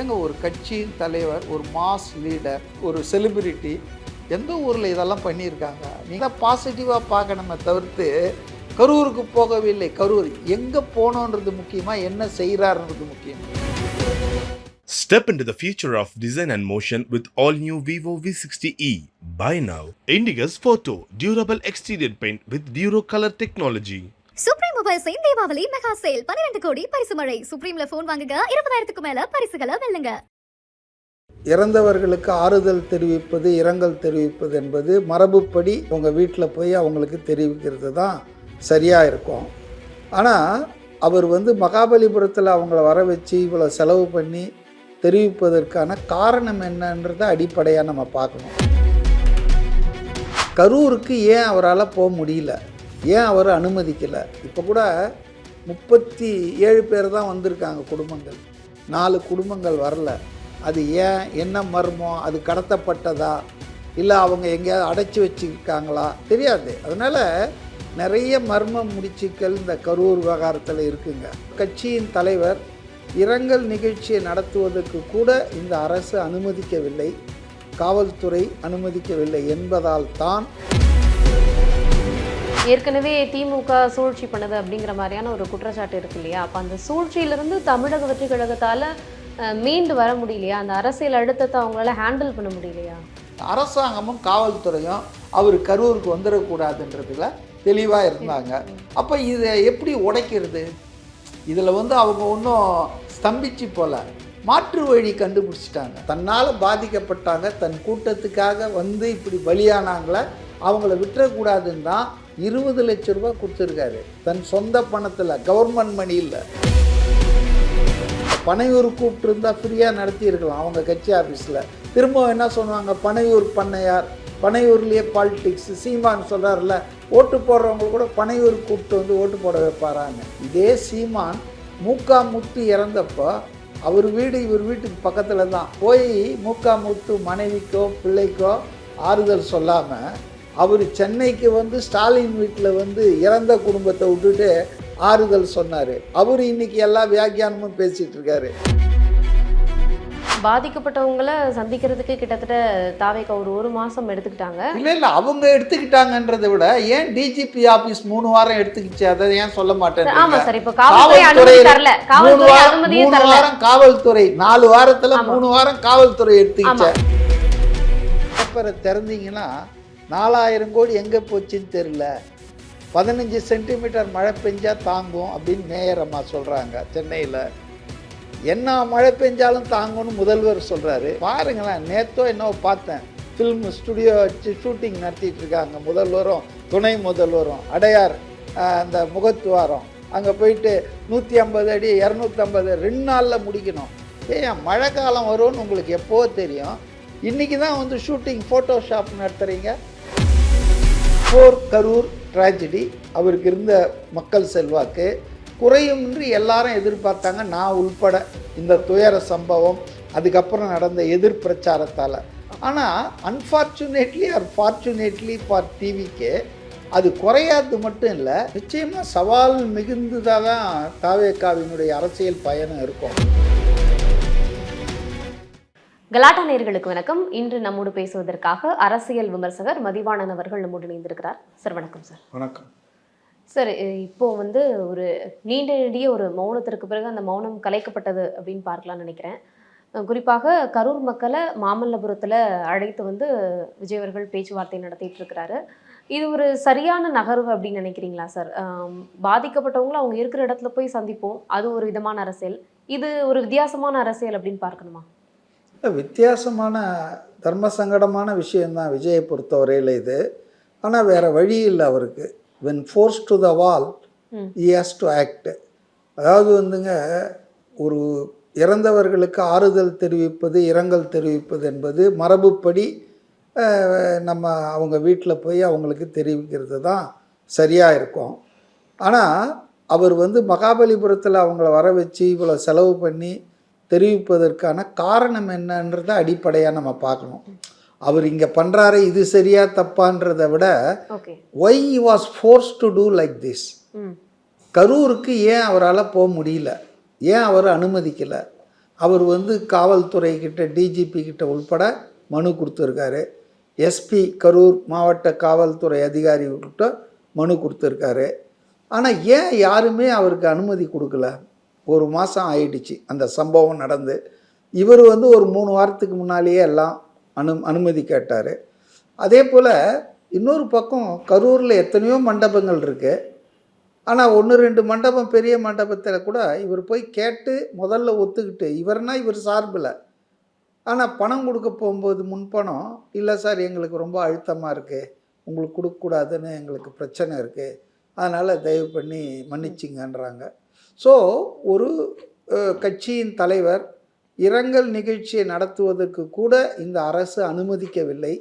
ஏங்க ஒரு கட்சியின் தலைவர் ஒரு மாஸ் லீடர் ஒரு செலிபிரிட்டி எந்த ஊரில் இதெல்லாம் பண்ணியிருக்காங்க நீங்கள் பாசிட்டிவாக பார்க்கணுமே தவிர்த்து கரூருக்கு போகவில்லை கரூர் எங்கே போனோன்றது முக்கியமாக என்ன செய்கிறாருன்றது முக்கியம் Step into the future of design and motion with all new Vivo V60e. Buy now. Indigo's Photo Durable Exterior Paint with Duro Color Technology. Supreme மொபைல்ஸின் Deepavali mega sale பன்னிரண்டு கோடி பரிசு மழை. சுப்ரீம்ல போன் வாங்குங்க. இருபதாயிரத்துக்கு மேல பரிசுகளை வெல்லுங்க. இறந்தவர்களுக்கு ஆறுதல் தெரிவிப்பது இரங்கல் தெரிவிப்பது என்பது மரபுப்படி உங்கள் வீட்டில் போய் அவங்களுக்கு தெரிவிக்கிறது தான் சரியாக இருக்கும். ஆனால் அவர் வந்து மகாபலிபுரத்தில் அவங்கள வர வச்சு இவ்வளோ செலவு பண்ணி தெரிவிப்பதற்கான காரணம் என்னன்றதை அடிப்படையாக நம்ம பார்க்கணும். கரூருக்கு ஏன் அவரால் போக முடியல? ஏன் அவர் அனுமதிக்கலை? இப்போ கூட முப்பத்தி ஏழு பேர் தான் வந்திருக்காங்க குடும்பங்கள். நாலு குடும்பங்கள் வரல. அது ஏன் என்ன மர்மம்? அது கடத்தப்பட்டதா? இல்லை அவங்க எங்கேயாவது அடைச்சி வச்சுருக்காங்களா? தெரியாது. அதனால் நிறைய மர்ம முடிச்சுக்கள் இந்த கரூர் விவகாரத்தில் இருக்குங்க. கட்சியின் தலைவர் இரங்கல் நிகழ்ச்சியை நடத்துவதற்கு கூட இந்த அரசு அனுமதிக்கவில்லை. காவல்துறை அனுமதிக்கவில்லை என்பதால் தான் ஏற்கனவே திமுக சூழ்ச்சி பண்ணுது அப்படிங்கிற மாதிரியான ஒரு குற்றச்சாட்டு இருக்கு இல்லையா? அப்போ அந்த சூழ்ச்சியிலிருந்து தமிழக வெற்றி கழகத்தால் மீண்டு வர முடியலையா? அந்த அரசியல் அழுத்தத்தை அவங்களால ஹேண்டில் பண்ண முடியலையா? அரசாங்கமும் காவல்துறையும் அவர் கரூருக்கு வந்துடக்கூடாதுன்றதுல தெளிவாக இருந்தாங்க. அப்போ இதை எப்படி உடைக்கிறது? இதில் வந்து அவங்க ஒன்றும் ஸ்தம்பிச்சு போல. மாற்று வழி கண்டுபிடிச்சிட்டாங்க. தன்னால் பாதிக்கப்பட்டாங்க தன் கூட்டத்துக்காக வந்து இப்படி பலியானாங்கள அவங்கள விட்டுறக்கூடாதுன்னு தான் இருபது லட்ச ரூபாய் கொடுத்துருக்காரு. தன் சொந்த பணத்தில் கவர்மெண்ட் மணி இல்லை. பனையூர் கூப்பிட்டுருந்தா ஃப்ரீயாக நடத்தியிருக்கலாம் அவங்க கட்சி ஆஃபீஸில் திரும்ப என்ன சொன்னாங்க பனையூர் பண்ணையார் பனையூர்லேயே பாலிடிக்ஸ் சீமான் சொல்கிறார்ல ஓட்டு போடுறவங்க கூட பனையூர் கூப்பிட்டு வந்து ஓட்டு போட வைப்பாராங்க இதே சீமான் மூக்கா முத்து இறந்தப்போ அவர் வீடு இவர் வீட்டுக்கு பக்கத்தில் தான் போய் மூக்கா முத்து மனைவிக்கோ பிள்ளைக்கோ ஆறுதல் சொல்லாமல் அவர் சென்னைக்கு வந்து ஸ்டாலின் வீட்டில் வந்து இறந்த குடும்பத்தை விட்டுட்டு ஆறுதல் சொன்னார். அவர் இன்னைக்கு எல்லா வியாக்கியானமும் பேசிட்டு இருக்காரு. பாதிக்கப்பட்டவங்களை சந்திக்கிறதுக்கு கிட்டத்தட்ட தாவேக்கா ஒரு ஒரு மாசம் எடுத்துக்கிட்டாங்க. இல்லை இல்லை அவங்க எடுத்துக்கிட்டாங்கன்றதை விட ஏன் டிஜிபி ஆபீஸ் மூணு வாரம் எடுத்துக்கிச்சு? அதை ஏன் சொல்ல மாட்டேன் ஆமா சார் இப்ப காவல்துறை மூணு வாரம் மூணு வாரம் காவல்துறை நாலு வாரத்துல. மூணு வாரம் காவல்துறை எடுத்துக்கிச்சு. பேப்பரை திறந்தீங்கன்னா நாலாயிரம் கோடி எங்கே போச்சுன்னு தெரியல. பதினஞ்சு சென்டிமீட்டர் மழை பெஞ்சால் தாங்கும் அப்படின்னு மேயர் அம்மா சொல்கிறாங்க சென்னையில். என்ன மழை பெஞ்சாலும் தாங்கும்னு முதல்வர் சொல்கிறாரு பாருங்களேன் நேத்தோ என்னவோ பார்த்தேன். ஃபில்ம் ஸ்டுடியோ வச்சு ஷூட்டிங் நடத்திட்டு இருக்காங்க முதல்வரும் துணை முதல்வரும். அடையார் அந்த முகத்துவாரம். அங்கே போயிட்டு நூற்றி ஐம்பது அடி இரநூத்தம்பது ரெண்டு நாளில் முடிக்கணும். ஏன் மழை காலம் வரும்னு உங்களுக்கு எப்போ தெரியும். இன்றைக்கி தான் வந்து ஷூட்டிங் ஃபோட்டோஷாப் நடத்துகிறீங்க போர் கரூர் ட்ராஜடி அவருக்கு இருந்த மக்கள் செல்வாக்கு குறையுமின்றி எல்லாரும் எதிர்பார்த்தாங்க நான் உள்பட இந்த துயர சம்பவம் அதுக்கப்புறம் நடந்த எதிர் பிரச்சாரத்தால். ஆனால் அன்ஃபார்ச்சுனேட்லி ஆர் ஃபார்ச்சுனேட்லி ஃபார் டிவிக்கு அது குறையாது மட்டும் இல்லை நிச்சயமாக சவால் மிகுந்ததாக தான் தாவேக்காவினுடைய அரசியல் பயணம் இருக்கும். கலாட்டா நேயர்களுக்கு வணக்கம். இன்று நம்மோடு பேசுவதற்காக அரசியல் விமர்சகர் மதிவாணன் அவர்கள் நம்மோடு இணைந்திருக்கிறார். சார் வணக்கம் சார். வணக்கம். சார் இப்போ வந்து ஒரு நீண்ட நெடிய ஒரு மௌனத்திற்கு பிறகு அந்த மௌனம் கலைக்கப்பட்டது அப்படின்னு பார்க்கலாம்னு நினைக்கிறேன். குறிப்பாக கரூர் மக்களை மாமல்லபுரத்தில் அழைத்து வந்து விஜய் அவர்கள் பேச்சுவார்த்தை நடத்திட்டு இருக்கிறாரு. இது ஒரு சரியான நகர்வு அப்படின்னு நினைக்கிறீங்களா சார்? ஆம், பாதிக்கப்பட்டவங்கள அவங்க இருக்கிற இடத்துல போய் சந்திப்போம். அது ஒரு விதமான அரசியல். இது ஒரு வித்தியாசமான அரசியல் அப்படின்னு பார்க்கணுமா? வித்தியாசமான தர்ம சங்கடமான விஷயம்தான் விஜயை பொறுத்தவரையில் இது. ஆனால் வேற வழி இல்லை அவருக்கு. When force to the wall he has to act அதாவது வந்துங்க ஒரு இறந்தவர்களுக்கு ஆறுதல் தெரிவிப்பது இரங்கல் தெரிவிப்பது என்பது மரபுப்படி நம்ம அவங்க வீட்டில் போய் அவங்களுக்கு தெரிவிக்கிறது தான் சரியாக இருக்கும். ஆனால் அவர் வந்து மகாபலிபுரத்தில் அவங்கள வர வச்சு இவ்வளோ செலவு பண்ணி தெரிவிப்பதற்கான காரணம் என்னன்றதை அடிப்படையாக நம்ம பார்க்கணும். அவர் இங்கே பண்ணுறாரு இது சரியா தப்பான்றதை விட why was force to do like this கரூருக்கு ஏன் அவரால் போக முடியல? ஏன் அவர் அனுமதிக்கலை? அவர் வந்து காவல்துறை கிட்ட டிஜிபி கிட்ட உள்பட மனு கொடுத்துருக்காரு. எஸ்பி கரூர் மாவட்ட காவல்துறை அதிகாரிகிட்ட மனு கொடுத்துருக்காரு. ஆனால் ஏன் யாருமே அவருக்கு அனுமதி கொடுக்கல? ஒரு மாதம் ஆயிடுச்சு. அந்த சம்பவம் நடந்து. இவர் வந்து ஒரு மூணு வாரத்துக்கு முன்னாலேயே எல்லாம் அனு அனுமதி கேட்டார். அதே போல் இன்னொரு பக்கம் கரூரில் எத்தனையோ மண்டபங்கள் இருக்குது ஆனால் ஒன்று ரெண்டு மண்டபம் பெரிய மண்டபத்தில் கூட இவர் போய் கேட்டு முதல்ல ஒத்துக்கிட்டு இவர்னா இவர் சார்பில் ஆனால் பணம் கொடுக்க போகும்போது முன்பணம் இல்லை சார் எங்களுக்கு ரொம்ப அழுத்தமாக இருக்குது உங்களுக்கு கொடுக்கக்கூடாதுன்னு எங்களுக்கு பிரச்சனை இருக்குது அதனால் தயவு பண்ணி மன்னிச்சிங்கன்றாங்க. ஸோ ஒரு கட்சியின் தலைவர் இரங்கல் நிகழ்ச்சியை நடத்துவதற்கு கூட இந்த அரசு அனுமதிக்கவில்லை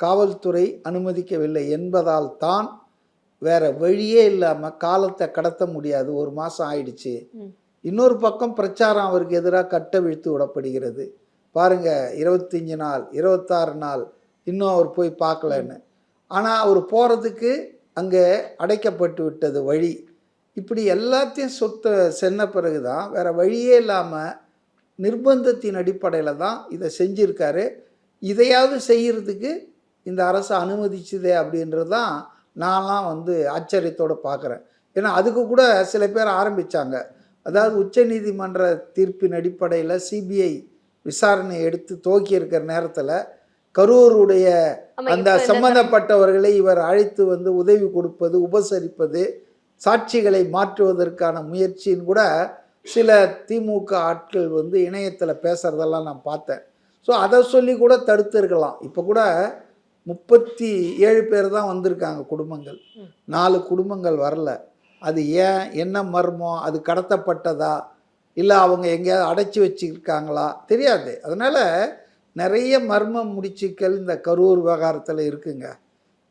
காவல்துறை அனுமதிக்கவில்லை என்பதால் தான் வேற வழியே இல்லாமல் காலத்தை கடத்த முடியாது. ஒரு மாதம் ஆயிடுச்சு. இன்னொரு பக்கம் பிரச்சாரம் அவருக்கு எதிராக கட்டவிழ்த்து விடப்படுகிறது. பாருங்க இருபத்தஞ்சி நாள் இருபத்தாறு நாள் இன்னும் அவர் போய் பார்க்கலன்னு. ஆனால் அவர் போகிறதுக்கு அங்கே அடைக்கப்பட்டு விட்டது வழி. இப்படி எல்லாத்தையும் சொத்த சென்ன பிறகு தான் வேற வழியே இல்லாமல் நிர்பந்தத்தின் அடிப்படையில் தான் இதை செஞ்சுருக்காரு. இதையாவது செய்யறதுக்கு இந்த அரசு அனுமதிச்சுதே அப்படின்றது தான் நான்லாம் வந்து ஆச்சரியத்தோடு பார்க்குறேன் ஏன்னா அதுக்கு கூட சில பேர் ஆரம்பித்தாங்க அதாவது உச்சநீதிமன்ற தீர்ப்பின் அடிப்படையில் சிபிஐ விசாரணை எடுத்து துவக்கி இருக்கிற நேரத்தில் கரூருடைய அந்த சம்பந்தப்பட்டவர்களை இவர் அழைத்து வந்து உதவி கொடுப்பது உபசரிப்பது சாட்சிகளை மாற்றுவதற்கான முயற்சின்னு கூட சில திமுக ஆட்கள் வந்து இணையத்தில் பேசுகிறதெல்லாம் நான் பார்த்தேன். ஸோ அதை சொல்லி கூட தடுத்திருக்கலாம் இப்போ கூட முப்பத்தி ஏழு பேர் தான் வந்திருக்காங்க குடும்பங்கள். நாலு குடும்பங்கள் வரல. அது ஏன் என்ன மர்மம் அது கடத்தப்பட்டதா? இல்லை அவங்க எங்கேயாவது அடைச்சி வச்சுருக்காங்களா? தெரியாது. அதனால் நிறைய மர்ம முடிச்சுக்கள் இந்த கரூர் விவகாரத்தில் இருக்குங்க.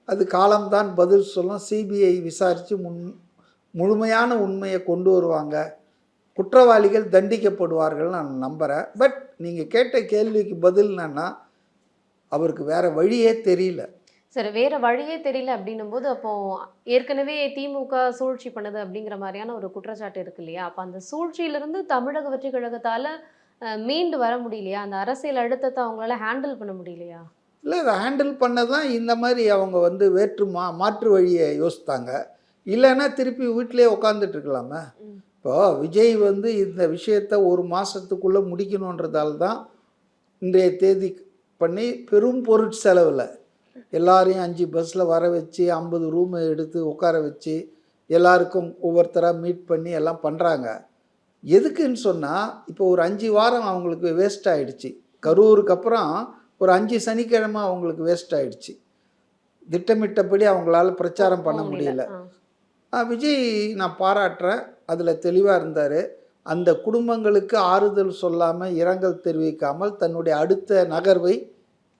அது காலம்தான் பதில் சொல்லும். சிபிஐ விசாரித்து முன் முழுமையான உண்மையை கொண்டு வருவாங்க. குற்றவாளிகள் தண்டிக்கப்படுவார்கள் நான் நம்புகிறேன் பட் நீங்கள் கேட்ட கேள்விக்கு பதில் என்னன்னா அவருக்கு வேற வழியே தெரியல. சரி வேற வழியே தெரியல அப்படின்னும் போது அப்போ ஏற்கனவே திமுக சூழ்ச்சி பண்ணுது அப்படிங்கிற மாதிரியான ஒரு குற்றச்சாட்டு இருக்கு இல்லையா? அப்ப அந்த சூழ்ச்சியிலிருந்து தமிழக வெற்றி கழகத்தால மீண்டு வர முடியலையா? அந்த அரசியல் அழுத்தத்தை அவங்களால ஹேண்டில் பண்ண முடியலையா? இல்லை இதை ஹேண்டில் பண்ண தான் இந்த மாதிரி அவங்க வந்து வேற்று மா மாற்று வழியை யோசித்தாங்க. இல்லைன்னா திருப்பி வீட்டிலே உட்காந்துட்டு இருக்கலாமே. இப்போ விஜய் வந்து இந்த விஷயத்தை ஒரு மாதத்துக்குள்ளே முடிக்கணுன்றதால தான் இன்றைய தேதி பண்ணி பெரும் பொருட்செலவில் எல்லாரையும் அஞ்சு பஸ்ஸில் வர வச்சு ஐம்பது ரூம் எடுத்து உட்கார வச்சு எல்லாருக்கும் ஒவ்வொருத்தராக மீட் பண்ணி எல்லாம் பண்ணுறாங்க எதுக்குன்னு சொன்னால் இப்போ ஒரு அஞ்சு வாரம் அவங்களுக்கு வேஸ்ட் ஆயிடுச்சு. கரூருக்கு அப்புறம் ஒரு அஞ்சு சனிக்கிழமை அவங்களுக்கு வேஸ்ட் ஆயிடுச்சு. திட்டமிட்டபடி அவங்களால பிரச்சாரம் பண்ண முடியல. விஜய் நான் பாராட்டுறேன். அதில் தெளிவாக இருந்தார். அந்த குடும்பங்களுக்கு ஆறுதல் சொல்லாமல் இரங்கல் தெரிவிக்காமல் தன்னுடைய அடுத்த நகர்வை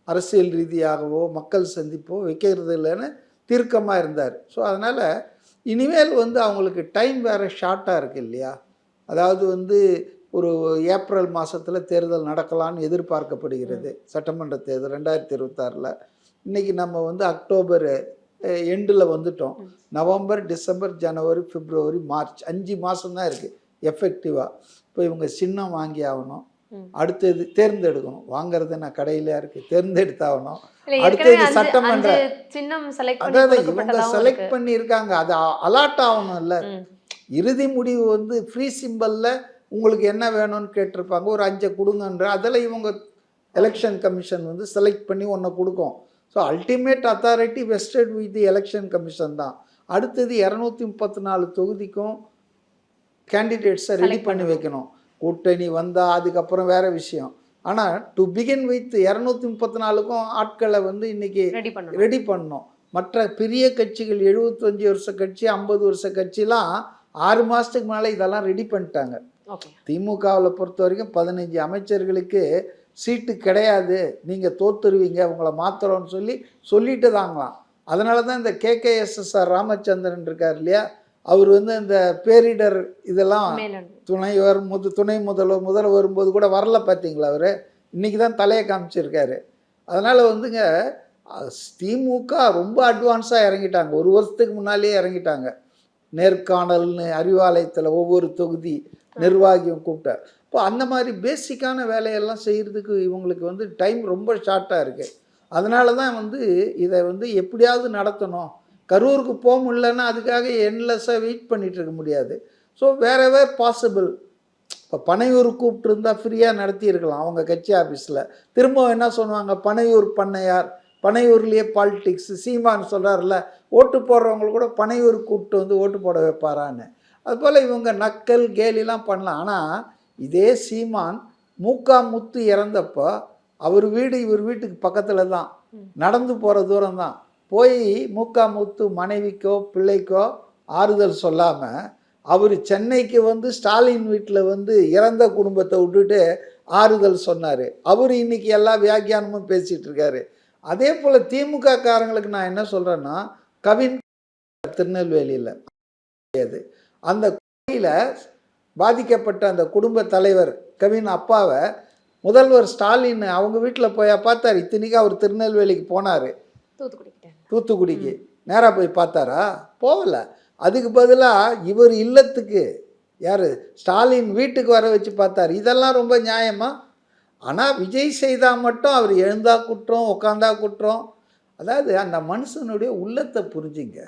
அரசியல் ரீதியாகவோ மக்கள் சந்திப்போ வைக்கிறது இல்லைன்னு தீர்க்கமாக இருந்தார். ஸோ அதனால் இனிமேல் வந்து அவங்களுக்கு டைம் வேறு ஷார்ட்டாக இருக்குது இல்லையா? அதாவது வந்து ஒரு ஏப்ரல் மாதத்தில் தேர்தல் நடக்கலாம்னு எதிர்பார்க்கப்படுகிறது. சட்டமன்ற தேர்தல் ரெண்டாயிரத்தி இருபத்தாறில். இன்றைக்கி நம்ம வந்து அக்டோபர் எண்டில் வந்துட்டோம். நவம்பர் டிசம்பர் ஜனவரி பிப்ரவரி மார்ச். அஞ்சு மாதம் தான் இருக்குது எஃபெக்டிவாக இப்போ இவங்க சின்னம் வாங்கி ஆகணும். அடுத்தது தேர்ந்தெடுக்கணும். வாங்குறது நான் கடையில இருக்குது தேர்ந்தெடுத்தாகணும். அடுத்தது சட்டமன்ற- சின்னம் அதாவது இவங்க செலக்ட் இருக்கு. பண்ணி இருக்காங்க அது அலாட் ஆகணும்ல. இறுதி முடிவு வந்து ஃப்ரீ சிம்பலில் உங்களுக்கு என்ன வேணும்னு கேட்டிருப்பாங்க. ஒரு அஞ்சை கொடுங்கன்ற. அதில் இவங்க எலெக்ஷன் கமிஷன் வந்து செலக்ட் பண்ணி ஒன்று கொடுக்கும். So ultimate authority vested with the election commission தான். அடுத்தது இரநூத்தி முப்பத்தி நாலு தொகுதிக்கும் கேண்டிடேட்ஸை ரெடி பண்ணி வைக்கணும். கூட்டணி வந்தால் அதுக்கப்புறம் வேற விஷயம். ஆனால் டு பிகின் வித் இரநூத்தி முப்பத்தி நாலுக்கும் ஆட்களை வந்து இன்னைக்கு ரெடி பண்ணணும். மற்ற பெரிய கட்சிகள் எழுபத்தஞ்சு வருஷ கட்சி ஐம்பது வருஷ கட்சிலாம் ஆறு மாதத்துக்கு மேலே இதெல்லாம் ரெடி பண்ணிட்டாங்க. திமுகவில் பொறுத்த வரைக்கும் பதினஞ்சு அமைச்சர்களுக்கு சீட்டு கிடையாது நீங்கள் தோத்துருவீங்க உங்களை மாத்துறோம்னு சொல்லி சொல்லிட்டு தாங்களாம் அதனால தான் இந்த கேகேஎஸ்எஸ்ஆர் ராமச்சந்திரன் இருக்கார் இல்லையா? அவர் வந்து இந்த பேரிடர் இதெல்லாம் மேலன் துணைவர் முது துணை முதல்வர் முதல்வர் வரும்போது கூட வரல பார்த்தீங்களா அவர்? இன்னைக்கு தான் தலையை காமிச்சிருக்காரு. அதனால் வந்துங்க திமுக ரொம்ப அட்வான்ஸாக இறங்கிட்டாங்க. ஒரு வருஷத்துக்கு முன்னாலேயே இறங்கிட்டாங்க. நேர்காணல்னு அறிவாலயத்தில் ஒவ்வொரு தொகுதி நிர்வாகியும் கூப்பிட்டார். இப்போ அந்த மாதிரி பேசிக்கான வேலையெல்லாம் செய்கிறதுக்கு இவங்களுக்கு வந்து டைம் ரொம்ப ஷார்ட்டாக இருக்குது அதனால தான் வந்து இதை வந்து எப்படியாவது நடத்தணும். கரூருக்கு போக முடியலன்னா அதுக்காக என்லெஸ்ஸாக வெயிட் பண்ணிகிட்டு இருக்க முடியாது. ஸோ வேற வேர் பாசிபிள் இப்போ பனையூர் கூப்பிட்டுருந்தா ஃப்ரீயாக நடத்தியிருக்கலாம் அவங்க கட்சி ஆஃபீஸில் திரும்ப என்ன சொன்னாங்க பனையூர் பண்ணையார் பனையூர்லேயே பாலிடிக்ஸ் சீமான்னு சொல்கிறார்ல ஓட்டு போடுறவங்க கூட பனையூர் கூப்பிட்டு வந்து ஓட்டு போட வைப்பாரான்னு. அதுபோல் இவங்க நக்கல் கேலிலாம் பண்ணலாம். ஆனால் இதே சீமான் மூக்கா முத்து இறந்தப்போ அவர் வீடு இவர் வீட்டுக்கு பக்கத்தில் தான். நடந்து போகிற தூரம் தான். போய் மூக்கா முத்து மனைவிக்கோ பிள்ளைக்கோ ஆறுதல் சொல்லாமல் அவர் சென்னைக்கு வந்து ஸ்டாலின் வீட்டில் வந்து இறந்த குடும்பத்தை விட்டுட்டு ஆறுதல் சொன்னார். அவர் இன்னைக்கு எல்லா வியாக்கியானமும் பேசிகிட்டு இருக்காரு. அதே போல் திமுக காரங்களுக்கு நான் என்ன சொல்கிறேன்னா கவின் திருநெல்வேலியில். அந்த கோயில பாதிக்கப்பட்ட அந்த குடும்ப தலைவர் கவின் அப்பாவை முதல்வர் ஸ்டாலின் அவங்க வீட்டில் போய் பார்த்தார். இத்தனைக்கு அவர் திருநெல்வேலிக்கு போனார். தூத்துக்குடிக்கிட்ட தூத்துக்குடிக்கு. நேராக போய் பார்த்தாரா? போகல. அதுக்கு பதிலாக இவர் இல்லத்துக்கு யார்? ஸ்டாலின் வீட்டுக்கு வர வச்சு பார்த்தார். இதெல்லாம் ரொம்ப நியாயமா? ஆனால் விஜய் செய்தால் மட்டும் அவர் எழுந்தா குற்றம் உட்காந்தா குற்றம். அதாவது அந்த மனுஷனுடைய உள்ளத்தை புரிஞ்சுங்க.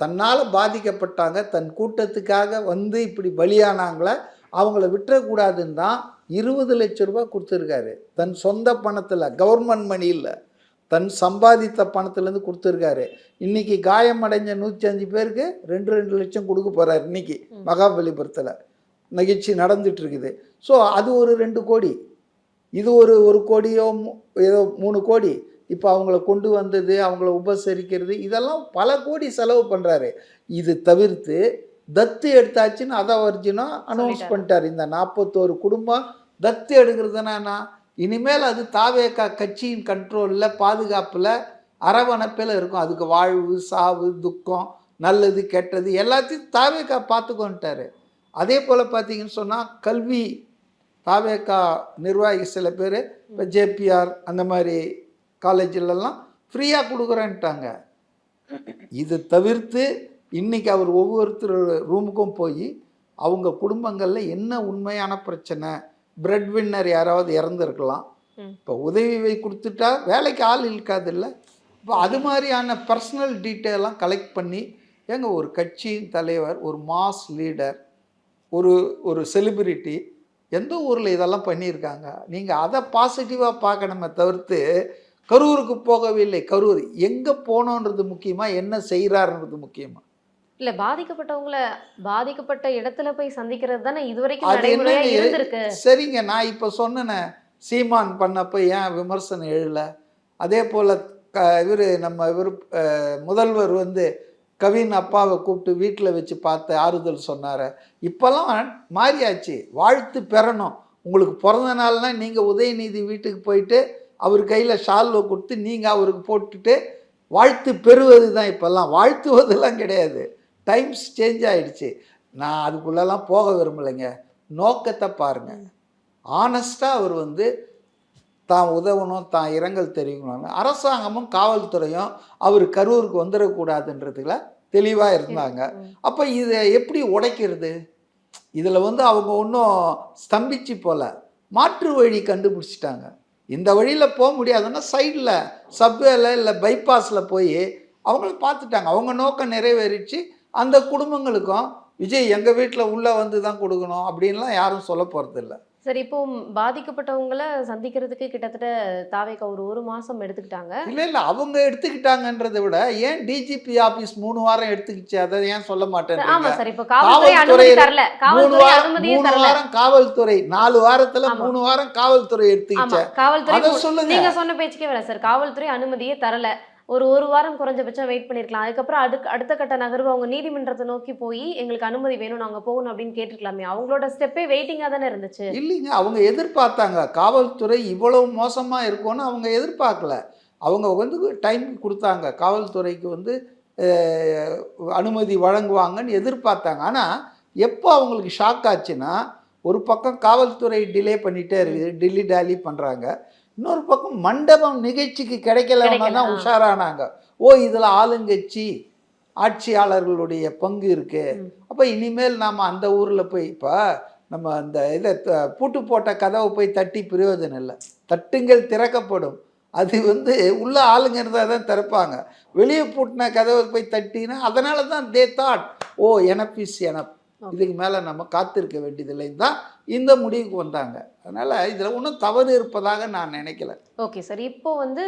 தன்னால் பாதிக்கப்பட்டாங்க தன் கூட்டத்துக்காக வந்து இப்படி பலியானாங்களே அவங்கள விட்டுறக்கூடாதுன்னு தான் இருபது லட்ச ரூபாய் கொடுத்துருக்காரு. தன் சொந்த பணத்தில் கவர்மெண்ட் மணி இல்லை தன் சம்பாதித்த பணத்துலேருந்து கொடுத்துருக்காரு. இன்னைக்கு காயமடைஞ்ச நூற்றி அஞ்சு பேருக்கு ரெண்டு ரெண்டு லட்சம் கொடுக்க போகிறார் இன்னைக்கு மகாபலிபுரத்தில் நிகழ்ச்சி நடந்துட்டு இருக்குது ஸோ அது ஒரு ரெண்டு கோடி. இது ஒரு ஒரு கோடியோ ஏதோ மூணு கோடி. இப்போ அவங்கள கொண்டு வந்தது அவங்கள உபசரிக்கிறது இதெல்லாம் பல கோடி செலவு பண்ணுறாரு இது தவிர்த்து தத்து எடுத்தாச்சுன்னு அதை வர்ஜினா அனௌன்ஸ். பண்ணிட்டார். இந்த நாற்பத்தோரு குடும்பம் தத்து எடுக்கிறதுனா இனிமேல் அது தாவேக்கா கட்சியின் கண்ட்ரோலில் பாதுகாப்பில் அரவணைப்பில் இருக்கும். அதுக்கு வாழ்வு சாவு துக்கம் நல்லது கெட்டது எல்லாத்தையும் தாவேக்கா பார்த்துக்கோன்ட்டாரு. அதே போல் பார்த்தீங்கன்னு சொன்னால் கல்வி தாவேக்கா நிர்வாகி சில பேர் இப்போ ஜேபிஆர் அந்த மாதிரி காலேஜிலலாம் ஃப்ரீயாக கொடுக்குறேன்ட்டாங்க. இது தவிர்த்து இன்னைக்கு அவர் ஒவ்வொருத்தர் ரூமுக்கும் போய் அவங்க குடும்பங்களில் என்ன உண்மையான பிரச்சனை? பிரெட் வின்னர் யாராவது இறந்துருக்கலாம். இப்போ உதவி கொடுத்துட்டா வேலைக்கு ஆள் இருக்காது இல்லை இப்போ அது மாதிரியான பர்சனல் டீட்டெயிலாம் கலெக்ட் பண்ணி ஏங்க ஒரு கட்சியின் தலைவர் ஒரு மாஸ் லீடர் ஒரு ஒரு செலிபிரிட்டி எந்த ஊரில் இதெல்லாம் பண்ணியிருக்காங்க? நீங்கள் அதை பாசிட்டிவாக பார்க்கணுமே தவிர்த்து கரூருக்கு போகவில்லை. கரூர் எங்கே போனோன்றது முக்கியமா என்ன செய்கிறாருன்றது முக்கியமா? இல்ல பாதிக்கப்பட்டவங்கள பாதிக்கப்பட்ட இடத்துல போய் சந்திக்கிறது தானே இதுவரைக்கும் சரிங்க நான் இப்போ சொன்னேனே சீமான் பண்ணப்போ ஏன் விமர்சனம் எழல? அதே போல் க இவர் நம்ம இவர் முதல்வர் வந்து கவின் அப்பாவை கூப்பிட்டு வீட்டில் வச்சு பார்த்து ஆறுதல் சொன்னார். இப்போல்லாம் மாறியாச்சு. வாழ்த்து பெறணும். உங்களுக்கு பிறந்த நாள்னா நீங்கள் உதயநிதி வீட்டுக்கு போயிட்டு அவர் கையில் ஷால்வை கொடுத்து நீங்கள் அவருக்கு போட்டுட்டு வாழ்த்து பெறுவது தான் இப்போல்லாம். வாழ்த்துவதெல்லாம் கிடையாது. டைம்ஸ் சேஞ்ச் ஆயிடுச்சு. நான் அதுக்குள்ளெல்லாம் போக விரும்பலைங்க. நோக்கத்தை பாருங்கள் ஆனஸ்ட்டாக அவர் வந்து தான் உதவணும் தான் இரங்கல் தெரிவிக்கணும் அரசாங்கமும் காவல்துறையும் அவர் கரூருக்கு வந்துடக்கூடாதுன்றதுல தெளிவாக இருந்தாங்க. அப்போ இதை எப்படி உடைக்கிறது? இதில் வந்து அவங்க ஒன்றும் ஸ்தம்பிச்சு போல. மாற்று வழி கண்டுபிடிச்சிட்டாங்க. இந்த வழியில் போக முடியாதுன்னா சைடில் சப்வேல இல்லை பைபாஸில் போய் அவங்களும் பார்த்துட்டாங்க. அவங்க நோக்கம் நிறைவேறிச்சு. அந்த குடும்பங்களுக்கும் விஜய் எங்கள் வீட்டில் உள்ளே வந்து தான் கொடுக்கணும் அப்படின்லாம் யாரும் சொல்ல போகிறதில்ல சரி இப்போ பாதிக்கப்பட்டவங்கள சந்திக்கிறதுக்கு கிட்டத்தட்ட தாவேக்கா ஒரு ஒரு மாசம் எடுத்துக்கிட்டாங்க. இல்லை இல்லை அவங்க எடுத்துக்கிட்டாங்கன்றதை விட ஏன் டிஜிபி ஆஃபீஸ் மூணு வாரம் எடுத்துக்கிச்சு? அதை ஏன் சொல்ல ஆமா மாட்டேன் சார் இப்போ காவல்துறை அனுமதி தரல. காவல்துறை தரல. காவல்துறை நாலு வாரத்துல ஆமா. மூணு வாரம் காவல்துறை ஆமா எடுத்துக்கிச்ச காவல்துறை சொல்லுங்க. நீங்க சொன்ன பேச்சுக்கே வரேன் சார் காவல்துறை அனுமதியே தரல. ஒரு ஒரு வாரம் குறைஞ்சபட்சம் வெயிட் பண்ணிருக்கலாம். அதுக்கப்புறம் அடுக்கு அடுத்த கட்ட நகர்வு அவங்க நீதிமன்றத்தை நோக்கி போய் எங்களுக்கு அனுமதி வேணும் நாங்க போகணும் அப்படின்னு கேட்டிருக்கலாமே. அவங்களோட ஸ்டெப்பே வெயிட்டிங்காக தானே இருந்துச்சு? இல்லைங்க அவங்க எதிர்பார்த்தாங்க. காவல்துறை இவ்வளவு மோசமா இருக்கும்னு அவங்க எதிர்பார்க்கல. அவங்க வந்து டைம் கொடுத்தாங்க. காவல்துறைக்கு வந்து அனுமதி வழங்குவாங்கன்னு எதிர்பார்த்தாங்க. ஆனால் எப்போ அவங்களுக்கு ஷாக் ஆச்சுன்னா ஒரு பக்கம் காவல்துறை டிலே பண்ணிட்டே இருக்குது டில்லி டேலி பண்ணுறாங்க இன்னொரு பக்கம் மண்டபம் நிகழ்ச்சிக்கு கிடைக்கலவங்க கிடைக்கல, தான். உஷாரானாங்க. ஓ இதில் ஆளுங்கட்சி ஆட்சியாளர்களுடைய பங்கு இருக்கு. ம். அப்போ இனிமேல் நாம் அந்த ஊரில் போய் இப்போ நம்ம அந்த இதை பூட்டு போட்ட கதவை போய் தட்டி பிரயோஜனம் இல்லை. தட்டுங்கள் திறக்கப்படும். அது வந்து உள்ள ஆளுங்க இருந்தால் தான் திறப்பாங்க. வெளியே பூட்டின கதவை போய் தட்டினா அதனால தான் தே தாட் ஓ எனப் இஸ் எனப் இதுக்கு மேலே நம்ம காத்திருக்க வேண்டியதில்லைன்னு தான் இந்த முடிவுக்கு வந்தாங்க. அதனால் இதில் ஒன்றும் தவறு இருப்பதாக நான் நினைக்கல. Okay sir. இப்போ வந்து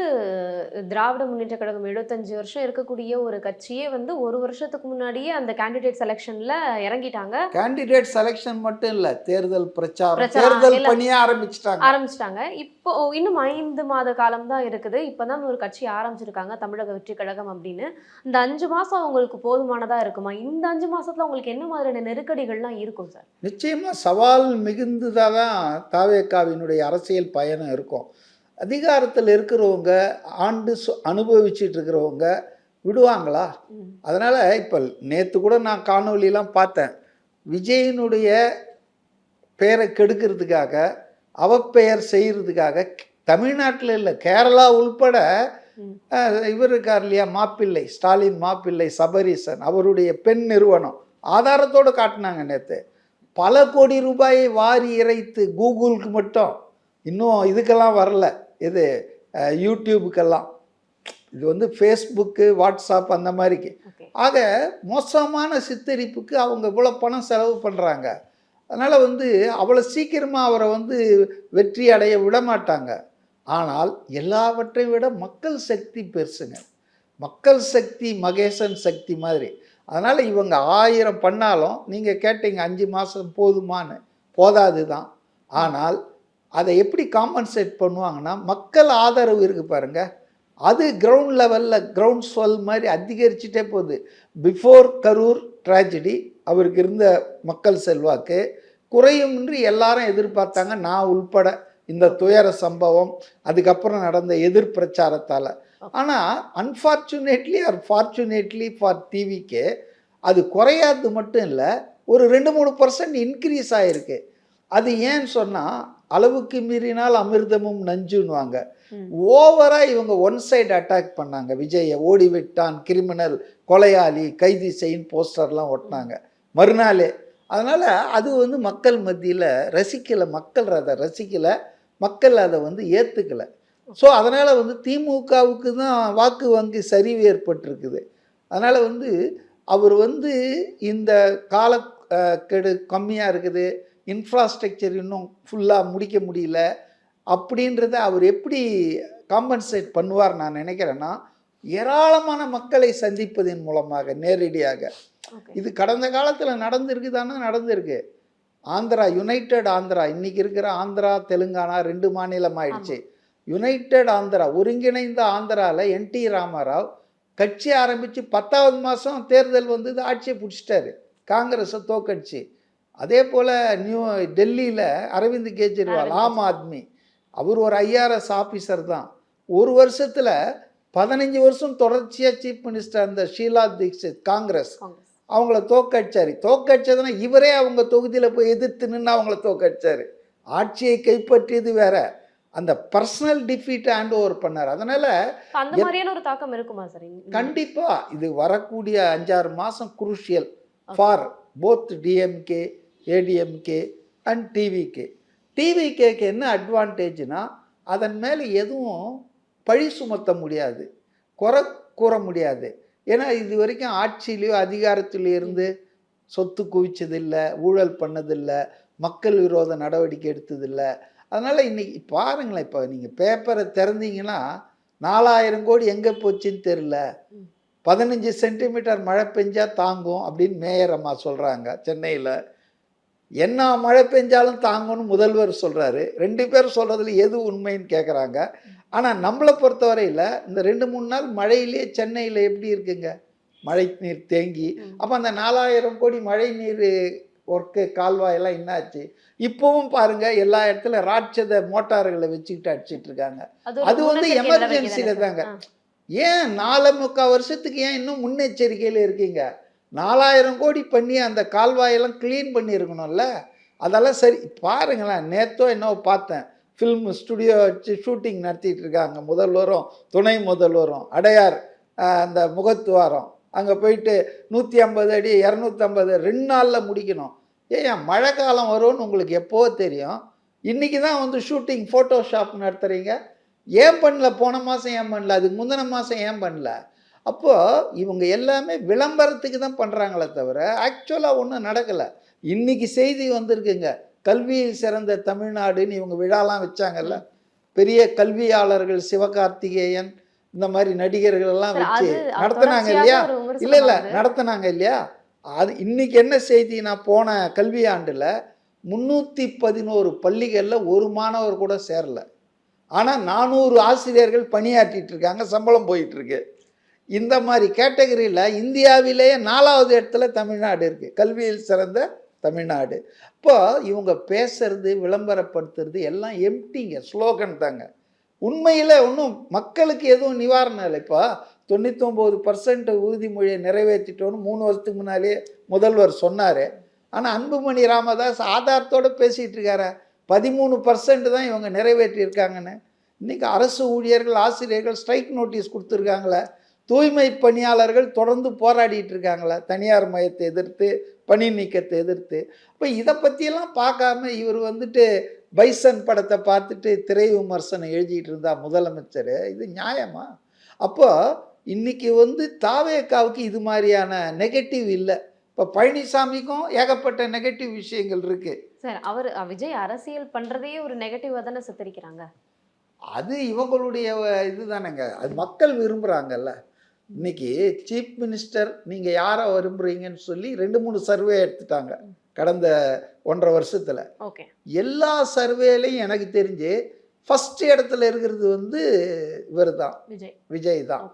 திராவிட முன்னேற்ற கழகம் எழுபத்தஞ்சு வருஷம் இருக்கக்கூடிய ஒரு கட்சியே வந்து ஒரு வருஷத்துக்கு முன்னாடியே அந்த கேண்டிடேட் செலெக்ஷன்ல இறங்கிட்டாங்க. கேண்டிடேட் செலெக்ஷன் மட்டும் இல்லை தேர்தல் பிரச்சாரம் தேர்தல் பணியே ஆரம்பிச்சிட்டாங்க. ஆரம்பிச்சிட்டாங்க. இப்போ இன்னும் ஐந்து மாத காலம் தான் இருக்குது. இப்பதான் ஒரு கட்சி ஆரம்பிச்சிருக்காங்க தமிழக வெற்றி கழகம் அப்படின்னு. இந்த அஞ்சு மாசம் அவங்களுக்கு போதுமானதா இருக்குமா? இந்த அஞ்சு மாசத்துல உங்களுக்கு என்ன மாதிரியான நெருக்கடிகள்லாம் இருக்கும் சார்? நிச்சயமாக சவால் மிகுந்ததாக தான் தாவேக்காவினுடைய அரசியல் பயணம் இருக்கும். அதிகாரத்தில் இருக்கிறவங்க ஆண்டு அனுபவிச்சுட்டு இருக்கிறவங்க விடுவாங்களா. அதனால் இப்போ நேற்று கூட நான் காணொளியெல்லாம் பார்த்தேன். விஜயனுடைய பெயரை கெடுக்கிறதுக்காக அவப்பெயர் செய்கிறதுக்காக தமிழ்நாட்டில் இல்லை கேரளா உள்பட இவர் இருக்கார் இல்லையா? மாப்பிள்ளை ஸ்டாலின் மாப்பிள்ளை சபரீசன் அவருடைய பெண் நிறுவனம் ஆதாரத்தோடு காட்டினாங்க நேற்று பல கோடி ரூபாயை வாரி இறைத்து கூகுளுக்கு மட்டும் இன்னும் இதுக்கெல்லாம் வரல. இது யூடியூபுக்கெல்லாம். இது வந்து ஃபேஸ்புக்கு வாட்ஸ்அப் அந்த மாதிரிக்கு ஆக மோசமான சித்தரிப்புக்கு அவங்க இவ்வளோ பணம் செலவு பண்ணுறாங்க அதனால் வந்து அவ்வளோ சீக்கிரமாக அவரை வந்து வெற்றி அடைய விட மாட்டாங்க. ஆனால் எல்லாவற்றையும் விட மக்கள் சக்தி பெருசுங்க. மக்கள் சக்தி மகேசன் சக்தி மாதிரி. அதனால் இவங்க ஆயிரம் பண்ணாலும் நீங்கள் கேட்டீங்க அஞ்சு மாதம் போதுமான்னு. போதாது தான். ஆனால் அதை எப்படி காம்பன்சேட் பண்ணுவாங்கன்னா மக்கள் ஆதரவு இருக்குது பாருங்கள் அது கிரவுண்ட் லெவலில் கிரவுண்ட் ஸ்வெல் மாதிரி அதிகரிச்சுட்டே போகுது. பிஃபோர் கரூர் ட்ராஜடி அவருக்கு இருந்த மக்கள் செல்வாக்கு குறையுமின்றி எல்லாரும் எதிர்பார்த்தாங்க. நான் உள்பட இந்த துயர சம்பவம் அதுக்கப்புறம் நடந்த எதிர் பிரச்சாரத்தால். ஆனால் அன்ஃபார்ச்சுனேட்லி ஆர் ஃபார்ச்சுனேட்லி ஃபார் டிவிக்கு அது குறையாது மட்டும் இல்லை ஒரு ரெண்டு மூணு பர்சன்ட் இன்க்ரீஸ் ஆகிருக்கு அது ஏன்னு சொன்னால் அளவுக்கு மீறினால் அமிர்தமும் நஞ்சுன்னுவாங்க. ஓவராக இவங்க ஒன் சைடு அட்டாக் பண்ணாங்க. விஜயை ஓடி விட்டான் கிரிமினல் கொலையாளி கைதி செய்யின் போஸ்டர்லாம் ஒட்டினாங்க. மறுநாளே. அதனால் அது வந்து மக்கள் மத்தியில் ரசிக்கலை மக்கள் அதை ரசிக்கலை மக்கள் அதை வந்து ஏற்றுக்கலை ஸோ அதனால் வந்து திமுகவுக்கு தான் வாக்கு வங்கி சரிவு ஏற்பட்டிருக்குது. அதனால் வந்து அவர் வந்து இந்த கால கெடு கம்மியாக இருக்குது. இன்ஃப்ராஸ்ட்ரக்சர் இன்னும் ஃபுல்லாக முடிக்க முடியல. அப்படின்றத அவர் எப்படி காம்பன்சேட் பண்ணுவார் நான் நினைக்கிறேன்னா ஏராளமான மக்களை சந்திப்பதன் மூலமாக நேரடியாக. இது கடந்த காலத்தில் நடந்திருக்குதானா நடந்திருக்கு. ஆந்திரா யுனைடெட் ஆந்திரா. இன்னைக்கு இருக்கிற ஆந்திரா தெலுங்கானா ரெண்டு மாநிலம் ஆயிடுச்சு யுனைடெட் ஆந்திரா ஒருங்கிணைந்த ஆந்திராவில் என் டி ராமாராவ் கட்சி ஆரம்பித்து பத்தாவது மாதம் தேர்தல் வந்தது ஆட்சியை பிடிச்சிட்டாரு. காங்கிரஸை தோக்கடிச்சு. அதே போல் நியூ டெல்லியில் அரவிந்த் கெஜ்ரிவால் ஆம் ஆத்மி அவர் ஒரு ஐஆர்எஸ் ஆஃபீஸர் தான். ஒரு வருஷத்தில் பதினஞ்சு வருஷம் தொடர்ச்சியாக சீஃப் மினிஸ்டர் அந்த ஷீலா தீக்ஷித் காங்கிரஸ். காங்கிரஸ். அவங்கள தோக்கடிச்சாரு. தோக்கடிச்சதுன்னா இவரே அவங்க தொகுதியில் போய் எதிர்த்து நின்று அவங்கள தோக்கடிச்சாரு. ஆட்சியை கைப்பற்றியது வேற. அந்த பர்சனல் டிஃபீட்டை ஹேண்ட் ஓவர் பண்ணார். அதனால அந்த மாதிரியான ஒரு தாக்கம் இருக்குமா சார் கண்டிப்பா. இது வரக்கூடிய அஞ்சாறு மாசம் crucial for both DMK ADMK and TVK டிவிகேக்கு என்ன அட்வான்டேஜ்னா அதன் மேலே எதுவும் பழி சுமத்த முடியாது. குறை கூற முடியாது. ஏன்னா இது வரைக்கும் ஆட்சியிலையோ அதிகாரத்திலையோ இருந்து சொத்து குவிச்சதில்லை ஊழல் பண்ணதில்லை மக்கள் விரோத நடவடிக்கை எடுத்ததில்லை அதனால் இன்னைக்கு பாருங்களேன் இப்போ நீங்கள் பேப்பரை திறந்தீங்கன்னா நாலாயிரம் கோடி எங்கே போச்சுன்னு தெரில. பதினஞ்சு சென்டிமீட்டர் மழை பெஞ்சா தாங்கும் அப்படின்னு மேயர் அம்மா சொல்கிறாங்க சென்னையில். என்ன மழை பெஞ்சாலும் தாங்கும்னு முதல்வர் சொல்கிறாரு ரெண்டு பேரும் சொல்கிறதுல எது உண்மைன்னு கேட்குறாங்க ஆனால் நம்மளை பொறுத்தவரையில் இந்த ரெண்டு மூணு நாள் மழையிலே சென்னையில் எப்படி இருக்குங்க? மழை நீர் தேங்கி. அப்போ அந்த நாலாயிரம் கோடி மழை நீர் ஒர்க்கு கால்வாயெல்லாம் என்னாச்சு? இப்போவும் பாருங்க எல்லா இடத்துல ராட்சத மோட்டார்களை வச்சுக்கிட்டு அடிச்சிட்டு இருக்காங்க. அது வந்து நடவடிக்கை தாங்க. ஏன் நாலு முக்கால் வருஷத்துக்கு ஏன் இன்னும் முன்னெச்சரிக்கையில் இருக்கீங்க? நாலாயிரம் கோடி பண்ணி அந்த கால்வாயெல்லாம் க்ளீன் பண்ணியிருக்கணும்ல? அதெல்லாம் சரி பாருங்களேன் நேத்தோ என்னவோ பார்த்தேன். ஃபில்ம் ஸ்டுடியோ வச்சு ஷூட்டிங் நடத்திட்டு இருக்காங்க முதல்வரும் துணை முதல்வரும் அடையார் அந்த முகத்துவாரம். அங்கே போயிட்டு நூற்றி ஐம்பது அடி இரநூத்தம்பது ரெண்டு நாளில் முடிக்கணும். ஏன் மழை காலம் வரும்னு உங்களுக்கு எப்போ தெரியும்? இன்றைக்கி தான் வந்து ஷூட்டிங் ஃபோட்டோஷாப் நடத்துகிறீங்க ஏன் பண்ணல? போன மாதம் ஏன் பண்ணல? அதுக்கு முந்தின மாதம் ஏன் பண்ணல? அப்போது இவங்க எல்லாமே விளம்பரத்துக்கு தான் பண்ணுறாங்களே தவிர ஆக்சுவலாக ஒன்றும் நடக்கலை. இன்றைக்கி செய்தி வந்திருக்குங்க. கல்வியில் சிறந்த தமிழ்நாடுன்னு இவங்க விழாலாம் வச்சாங்கல்ல. பெரிய கல்வியாளர்கள் சிவகார்த்திகேயன் இந்த மாதிரி நடிகர்கள் எல்லாம் வச்சு நடத்துனாங்க இல்லையா? இல்லை இல்லை. நடத்துனாங்க இல்லையா? அது இன்னைக்கு என்ன செய்தி? நான் போன கல்வியாண்டில் முந்நூற்றி பதினோரு பள்ளிகளில் ஒரு மாணவர் கூட சேரல. ஆனால் நானூறு ஆசிரியர்கள் பணியாற்றிட்டு இருக்காங்க சம்பளம் போயிட்டு இருக்கு இந்த மாதிரி கேட்டகரியில் இந்தியாவிலேயே நாலாவது இடத்துல தமிழ்நாடு இருக்குது கல்வியில் சிறந்த தமிழ்நாடு. இப்போ இவங்க பேசுறது விளம்பரப்படுத்துறது எல்லாம் எம்டிங்க ஸ்லோகன் தாங்க. உண்மையில் ஒன்றும் மக்களுக்கு எதுவும் நிவாரணம் இல்லை. இப்போ தொண்ணூத்தொம்பது பர்சன்ட் உறுதிமொழியை நிறைவேற்றிட்டோன்னு மூணு வருஷத்துக்கு முன்னாலே முதல்வர் சொன்னார். ஆனால் அன்புமணி ராமதாஸ் ஆதாரத்தோடு பேசிகிட்டு இருக்காரு. பதிமூணு பர்சன்ட் தான் இவங்க நிறைவேற்றியிருக்காங்கன்னு இன்றைக்கி அரசு ஊழியர்கள் ஆசிரியர்கள் ஸ்ட்ரைக் நோட்டீஸ் கொடுத்துருக்காங்களே. தூய்மை பணியாளர்கள் தொடர்ந்து போராடிட்டு இருக்காங்களே தனியார் மையத்தை எதிர்த்து பணி நீக்கத்தை எதிர்த்து. இப்போ இதை பற்றியெல்லாம் பார்க்காம இவர் வந்துட்டு பைசன் படத்தை பார்த்துட்டு திரை விமர்சனம் எழுதிட்டு இருந்தா முதலமைச்சர் இது நியாயமா? அப்போ இன்னைக்கு வந்து தாவேக்காவுக்கு இது மாதிரியான நெகட்டிவ் இல்லை. இப்போ பழனிசாமிக்கும் ஏகப்பட்ட நெகட்டிவ் விஷயங்கள் இருக்குது சார் அவர் விஜய் அரசியல் பண்றதையே ஒரு நெகட்டிவா தானே சித்தரிக்கிறாங்க? அது இவங்களுடைய இதுதானேங்க அது மக்கள் விரும்புகிறாங்கல்ல இன்னைக்கு சீஃப் மினிஸ்டர் நீங்கள் யாரை விரும்புறீங்கன்னு சொல்லி ரெண்டு மூணு சர்வே எடுத்துட்டாங்க கடந்த ஒன்றரை வருஷத்தில். எல்லா சர்வேலையும் எனக்கு தெரிஞ்சு ஃபர்ஸ்ட் இடத்துல இருக்கிறது வந்து இவர் தான் விஜய். விஜய் தான்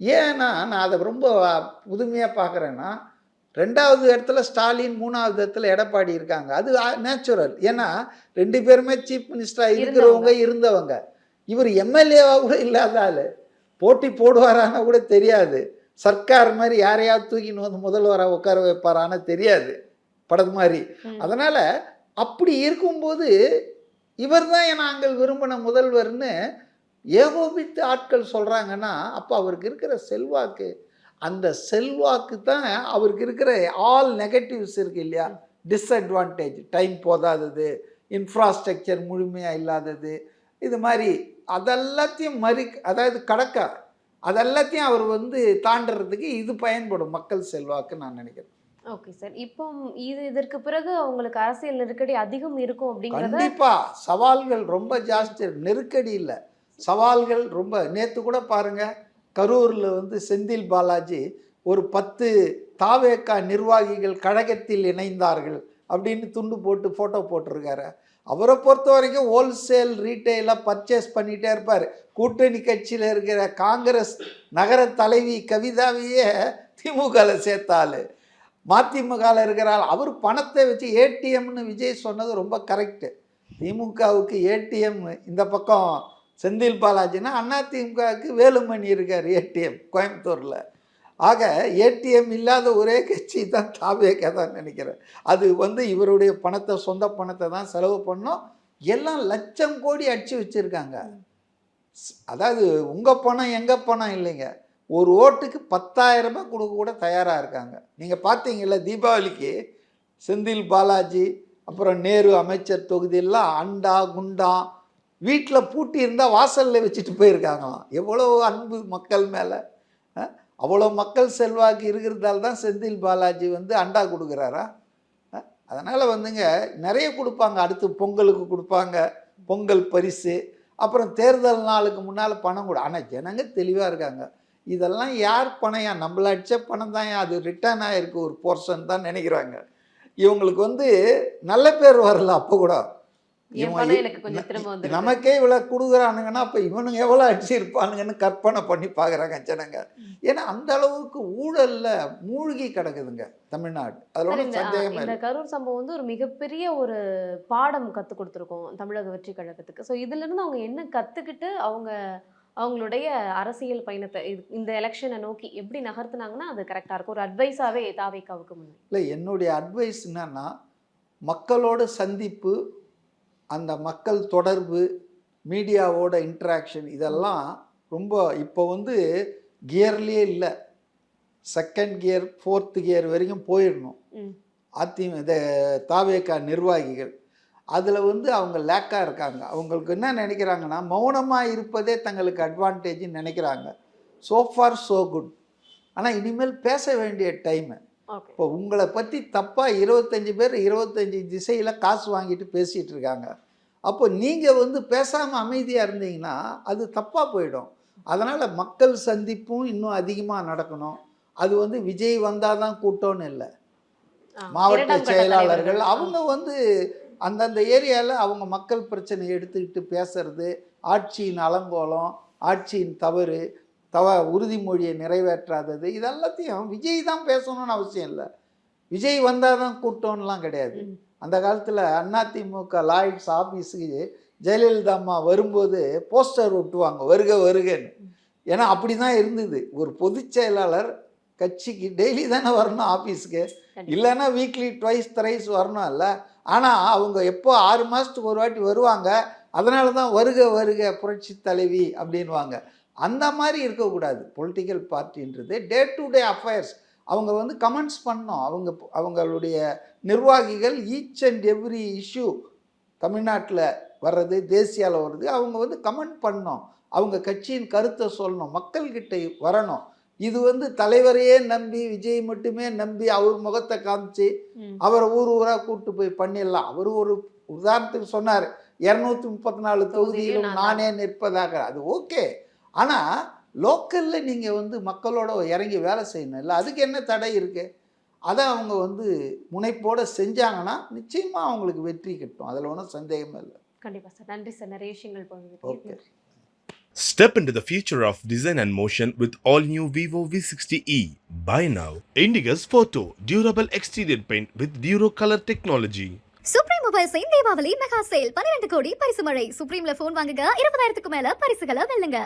ஏன்னா நான் அதை ரொம்ப புதுமையாக பார்க்குறேன்னா ரெண்டாவது இடத்துல ஸ்டாலின் மூணாவது இடத்துல எடப்பாடி இருக்காங்க. அது நேச்சுரல் ஏன்னா ரெண்டு பேருமே சீஃப் மினிஸ்டராக இருக்கிறவங்க இருந்தவங்க. இவர் எம்எல்ஏவாக கூட இல்லாத ஆள். போட்டி போடுவாரான்னு கூட தெரியாது. சர்க்கார் மாதிரி யாரையாவது தூக்கின்னு வந்து முதல்வராக உட்கார வைப்பாரான்னு தெரியாது. படத்து மாதிரி. அதனால் அப்படி இருக்கும்போது இவர் தான் நாங்கள் விரும்பின முதல்வர்னு ஏகோபித்து ஆட்கள் சொல்கிறாங்கன்னா அப்போ அவருக்கு இருக்கிற செல்வாக்கு. அந்த செல்வாக்கு தான் அவருக்கு இருக்கிற ஆல் நெகட்டிவ்ஸ் இருக்கு இல்லையா? டிஸ்அட்வான்டேஜ். டைம் போதாதது. இன்ஃப்ராஸ்ட்ரக்சர் முழுமையாக இல்லாதது. இது மாதிரி அதெல்லாத்தையும் மறி அதாவது கடக்க அதெல்லாத்தையும் அவர் வந்து தாண்டுறதுக்கு இது பயன்படும் மக்கள் செல்வாக்கு நான் நினைக்கிறேன். Okay sir. இப்போ இது இதற்கு பிறகு அவங்களுக்கு அரசியல் நெருக்கடி அதிகம் இருக்கும் அப்படிங்கறத கண்டிப்பா. சவால்கள் ரொம்ப ஜாஸ்தி. நெருக்கடி இல்லை. சவால்கள் ரொம்ப நேற்று கூட பாருங்க கரூரில் வந்து செந்தில் பாலாஜி ஒரு பத்து தாவேக்கா நிர்வாகிகள் கழகத்தில் இணைந்தார்கள் அப்படின்னு துண்டு போட்டு ஃபோட்டோ போட்டிருக்காரு. அவரை பொறுத்த வரைக்கும் ஹோல்சேல் ரீட்டைலாக பர்ச்சேஸ் பண்ணிகிட்டே இருப்பார். கூட்டணி கட்சியில் இருக்கிற காங்கிரஸ் நகர தலைவி கவிதாவையே திமுகவில் சேர்த்தாள். மதிமுகவில் இருக்கிறாள் அவர் பணத்தை வச்சு ஏடிஎம்னு விஜய் சொன்னது ரொம்ப கரெக்டு திமுகவுக்கு ஏடிஎம் இந்த பக்கம் செந்தில் பாலாஜினா அண்ணா திமுகவுக்கு வேலுமணி இருக்கார் ஏடிஎம் கோயம்புத்தூரில். ஆக ஏடிஎம் இல்லாத ஒரே கட்சி தான் தாவேக்கா தான் நினைக்கிறேன். அது வந்து இவருடைய பணத்தை சொந்த பணத்தை தான் செலவு பண்ணோம். எல்லாம் லட்சம் கோடி அடிச்சு வச்சுருக்காங்க. அதாவது உங்கள் பணம் எங்கள் பணம் இல்லைங்க. ஒரு ஓட்டுக்கு பத்தாயிரம் கொடுக்க கூட தயாராக இருக்காங்க. நீங்கள் பார்த்தீங்கல்ல தீபாவளிக்கு செந்தில் பாலாஜி அப்புறம் நேரு அமைச்சர் தொகுதியெல்லாம் அண்டா குண்டா வீட்டில் பூட்டி இருந்தால் வாசலில் வச்சுட்டு போயிருக்காங்களாம். எவ்வளோ அன்பு மக்கள் மேலே. அவ்வளோ மக்கள் செல்வாக்கு இருக்கிறதால தான் செந்தில் பாலாஜி வந்து அண்டா கொடுக்குறாரா? அதனால் வந்துங்க நிறைய கொடுப்பாங்க. அடுத்து பொங்கலுக்கு கொடுப்பாங்க. பொங்கல் பரிசு. அப்புறம் தேர்தல் நாளுக்கு முன்னால் பணம் கொடு. ஆனால் ஜனங்க தெளிவாக இருக்காங்க. இதெல்லாம் யார் பணையா? நம்மள அடித்த பணம் தான் அது ரிட்டர்ன் ஆகிருக்கு ஒரு போர்ஷன் தான் நினைக்கிறாங்க. இவங்களுக்கு வந்து நல்ல பேர் வரல அப்போ கூட. நமக்கே இவ்வளோ கொடுக்குறானுங்கன்னா அப்போ இவனுங்க எவ்வளோ அடிச்சிருப்பானுங்கன்னு கற்பனை பண்ணி பார்க்குறாங்க ஜனங்க ஏன்னா அந்த அளவுக்கு ஊழல்ல மூழ்கி கிடக்குதுங்க தமிழ்நாடு. இந்த சந்தேகமே இந்த கரூர் சம்பவம் வந்து ஒரு மிகப்பெரிய ஒரு பாடம் கத்து கொடுத்துருக்கோம் தமிழக வெற்றி கழகத்துக்கு. ஸோ இதுல இருந்து அவங்க என்ன கத்துக்கிட்டு அவங்க அவங்களுடைய அரசியல் பயணத்தை இந்த எலெக்ஷனை நோக்கி எப்படி நகர்த்துனாங்கன்னா அது கரெக்டா இருக்கும். ஒரு அட்வைஸாவே தாவேக்காவுக்கு முன்னே இல்லை என்னுடைய அட்வைஸ் என்னன்னா மக்களோட சந்திப்பு அந்த மக்கள் தொடர்பு மீடியாவோட இன்ட்ராக்ஷன் இதெல்லாம் ரொம்ப இப்போ வந்து கியர்லேயே இல்லை. செகண்ட் கியர் ஃபோர்த்து கியர் வரைக்கும் போயிடணும். அதிமுக இந்த தாவேக்கா நிர்வாகிகள். அதில் வந்து அவங்க லேக்காக இருக்காங்க. அவங்களுக்கு என்ன நினைக்கிறாங்கன்னா மௌனமாக இருப்பதே தங்களுக்கு அட்வான்டேஜ்னு நினைக்கிறாங்க. So far so குட் ஆனால் இனிமேல் பேச வேண்டிய டைமு இப்போ உங்களை பற்றி தப்பாக இருபத்தஞ்சி பேர் இருபத்தஞ்சி திசையில் காசு வாங்கிட்டு பேசிகிட்டு இருக்காங்க. அப்போ நீங்கள் வந்து பேசாமல் அமைதியாக இருந்தீங்கன்னா அது தப்பாக போயிடும். அதனால் மக்கள் சந்திப்பும் இன்னும் அதிகமாக நடக்கணும். அது வந்து விஜய் வந்தால் தான் கூட்டம்னு இல்லை. மாவட்ட செயலாளர்கள் அவங்க வந்து அந்தந்த ஏரியாவில் அவங்க மக்கள் பிரச்சனையை எடுத்துக்கிட்டு பேசுறது ஆட்சியின் அலங்கோலம் ஆட்சியின் தவறு தவ உறுதிமொழியை நிறைவேற்றாதது. இதெல்லாத்தையும் விஜய் தான் பேசணும்னு அவசியம் இல்லை. விஜய் வந்தால் தான் கூட்டம்லாம் கிடையாது. அந்த காலத்தில் அதிமுக லாய்ட்ஸ் ஆஃபீஸுக்கு ஜெயலலிதா அம்மா வரும்போது போஸ்டர் ஒட்டுவாங்க வருக வருகன்னு. ஏன்னா அப்படி தான் இருந்தது. ஒரு பொதுச் செயலாளர் கட்சிக்கு டெய்லி தானே வரணும் ஆஃபீஸுக்கு இல்லைன்னா வீக்லி ட்வைஸ் த்ரைஸ் வரணும் இல்லை. ஆனால் அவங்க எப்போ ஆறு மாதத்துக்கு ஒரு வாட்டி வருவாங்க அதனால தான் வருக வருக புரட்சி தலைவி அப்படின்வாங்க அந்த மாதிரி இருக்கக்கூடாது. பொலிட்டிக்கல் பார்ட்டின்றது டே டு டே அஃபேர்ஸ் அவங்க வந்து கமெண்ட்ஸ் பண்ணோம் அவங்க அவங்களுடைய நிர்வாகிகள் ஈச் அண்ட் எவ்ரி இஷ்யூ தமிழ்நாட்டில் வர்றது தேசிய அளவு வர்றது அவங்க வந்து கமெண்ட் பண்ணோம் அவங்க கட்சியின் கருத்தை சொல்லணும். மக்கள்கிட்ட வரணும். இது வந்து தலைவரையே நம்பி விஜய் மட்டுமே நம்பி அவர் முகத்தை காமிச்சு அவரை ஊர் ஊராக கூட்டு போய் பண்ணிடலாம். அவர் ஒரு உதாரணத்துக்கு சொன்னார் இரநூத்தி முப்பத்தி நாலு தொகுதியிலும் நானே நிற்பதாக. அது ஓகே ஆனால் லோக்கலில் நீங்கள் வந்து மக்களோட இறங்கி வேலை செய்யணும். இல்லை அதுக்கு என்ன தடை இருக்கு? அதை அவங்க வந்து முனைப்போட செஞ்சாங்கன்னா நிச்சயமாக அவங்களுக்கு வெற்றி கிட்டும். அதில் ஒன்றும் சந்தேகமே இல்லை. கண்டிப்பா சார். நன்றி சார். நிறைய விஷயங்கள் okay Step into the future of design and motion with all new Vivo V60e. Buy now. Indigo's Photo Durable Exterior Paint with Duro Color Technology. Supreme மொபைல்ஸின் Deepavali mega sale பன்னிரண்டு கோடி பரிசு மழை. சுப்ரீம்ல போன் வாங்குங்க. இருபதாயிரத்துக்கு மேல பரிசுகளை வெல்லுங்க.